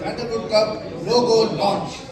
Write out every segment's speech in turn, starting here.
Sandalwood Cup logo launch.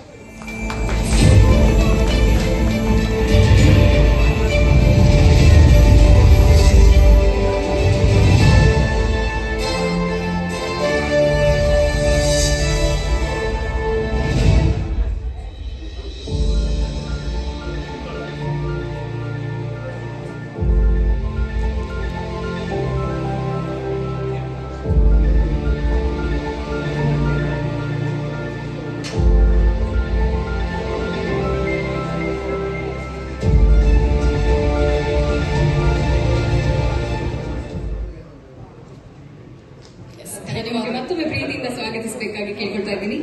ಸ್ವಾಗತಿಸಬೇಕಾಗಿ ಕೇಳ್ಕೊಳ್ತಾ ಇದ್ದೀನಿ.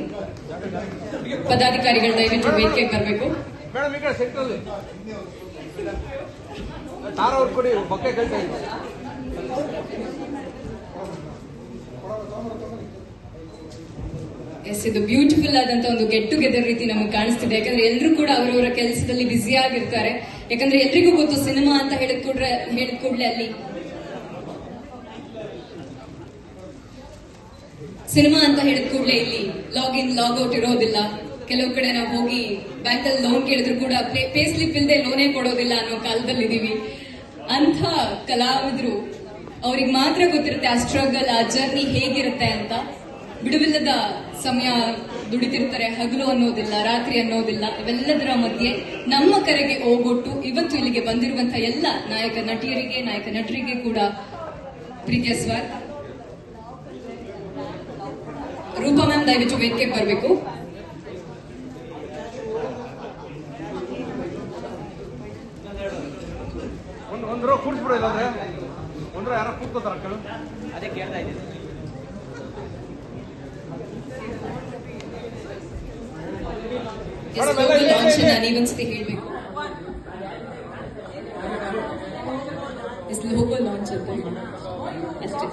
ಪದಾಧಿಕಾರಿಗಳು ದಯವಿಟ್ಟು ವೇದಿಕೆಗೆ ಬರಬೇಕು. ಎಸ್ ಇದು ಬ್ಯೂಟಿಫುಲ್ ಆದಂತ ಒಂದು ಗೆಟ್ ಟುಗೆದರ್ ರೀತಿ ನಮಗೆ ಕಾಣಿಸ್ತಿದೆ. ಯಾಕಂದ್ರೆ ಎಲ್ಲರೂ ಕೂಡ ಅವರವರ ಕೆಲಸದಲ್ಲಿ ಬ್ಯುಸಿ ಆಗಿರ್ತಾರೆ. ಯಾಕಂದ್ರೆ ಎಲ್ರಿಗೂ ಗೊತ್ತು ಸಿನಿಮಾ ಅಂತ ಹೇಳಿದ ಕೂಡ್ರೆ ಹೇಳಿದ ಕೂಡಲೇ ಅಲ್ಲಿ ಸಿನಿಮಾ ಅಂತ ಹೇಳಿದ ಕೂಡಲೇ ಇಲ್ಲಿ ಲಾಗಿನ್, ಲಾಗ್ಔಟ್ ಇರೋದಿಲ್ಲ. ಕೆಲವು ಕಡೆ ನಾವು ಹೋಗಿ ಬ್ಯಾಂಕ್ ಅಲ್ಲಿ ಲೋನ್ ಕೇಳಿದ್ರು ಕೂಡ ಪೇ ಸ್ಲಿಪ್ ಇಲ್ಲದೆ ಲೋನೇ ಕೊಡೋದಿಲ್ಲ ಅನ್ನೋ ಕಾಲದಲ್ಲಿ ಇದೀವಿ ಅಂಥ ಕಲಾವಿದ್ರು, ಅವ್ರಿಗೆ ಮಾತ್ರ ಗೊತ್ತಿರುತ್ತೆ ಆ ಸ್ಟ್ರಗಲ್ ಆ ಜರ್ನಿ ಹೇಗಿರುತ್ತೆ ಅಂತ. ಬಿಡುವಿಲ್ಲದ ಸಮಯ ದುಡಿತಿರ್ತಾರೆ, ಹಗಲು ಅನ್ನೋದಿಲ್ಲ, ರಾತ್ರಿ ಅನ್ನೋದಿಲ್ಲ. ಇವೆಲ್ಲದರ ಮಧ್ಯೆ ನಮ್ಮ ಕರೆಗೆ ಹೋಗೊಟ್ಟು ಇವತ್ತು ಇಲ್ಲಿಗೆ ಬಂದಿರುವಂತಹ ಎಲ್ಲ ನಾಯಕ ನಟಿಯರಿಗೆ, ನಾಯಕ ನಟರಿಗೆ ಕೂಡ ಪ್ರೀತಿಯ ಸ್ವಾಗತ. ರೂಪಾ ಮ್ಯಾಮ್ ದಯವಿಟ್ಟು ವೇದಿಕೆಗೆ ಬರಬೇಕು. ಒಂದು ಒಂದು ರೋ ಕೂಡಿಸ್ಬಿಡು ಇಲ್ಲಾಂದ್ರೆ. ಒಂದು ರೋ ಯಾರೋ ಕೂತ್ಕೋತಾರ ಕೇಳು ಮೇಡಮ್, ಎಲ್ಲ ಇದೆ, ಲಾಂಚ್ ಇದೆ. ನೀವೊಂದ್ಸತಿ ಹೇಳ್ಬೇಕು. ಅಂತ ಅಷ್ಟೇ.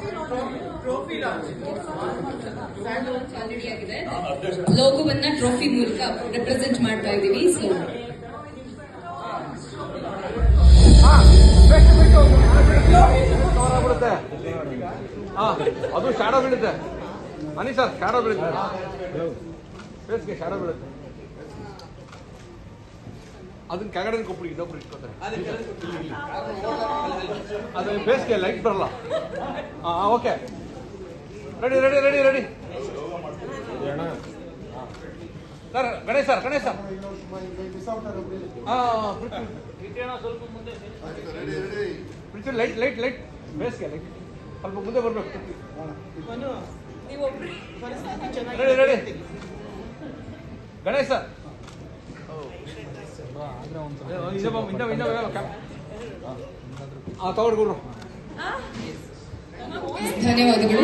ಲೋಗೋವನ್ನ ಟ್ರೋಫಿ ಮೂಲಕ ರೆಪ್ರೆಸೆಂಟ್ ಮಾಡ್ತಾ ಇದೀವಿ ಸೊ ಅದು ಶಾಡೋ ಬೀಳುತ್ತೆ. ಅನಿ ಸರ್ ಶಾಡೋ ಬೀಳುತ್ತೆ ಶಾಡೋ ಬೀಳುತ್ತೆ. ಅದನ್ನ ಕೆಳಗಡೆ ಕೊಪ್ಪಳಿ ಇನ್ನೊಬ್ರು ಇಟ್ಕೋತಾರೆ. ಅದನ್ನ ಬೇಸಿಗೆ ಲೈಟ್ ಬರಲ್ಲ. ಹಾಂ okay ready ready ready ready sir Ganesh sir Ganesh sir. ಹಾಂ ಪ್ರಿಚರ್ ಲೈಟ್ ಲೈಟ್ ಲೈಟ್ ಬೇಸಿಗೆ ಲೈಟ್ ಸ್ವಲ್ಪ ಮುಂದೆ ಬರಬೇಕು. Ready ready Ganesh sir. ಧನ್ಯವಾದಗಳು